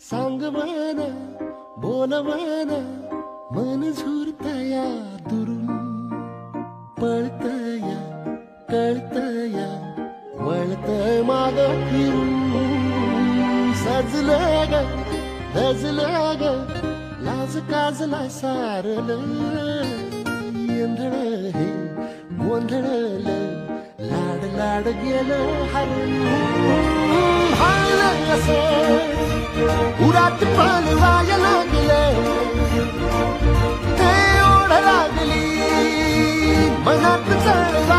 सांग मन बोल मन मन झुरतया दुरून. पळतया कळतया वळतय माग फिरून. सजलं ग धजलं ग लाज काजला सारल. येंधळ हे गोंधळ लाड लाड गेलं हरून. हायलं कसं? उरात पण वाया लागले. ते ओढ लागली. मनात चढ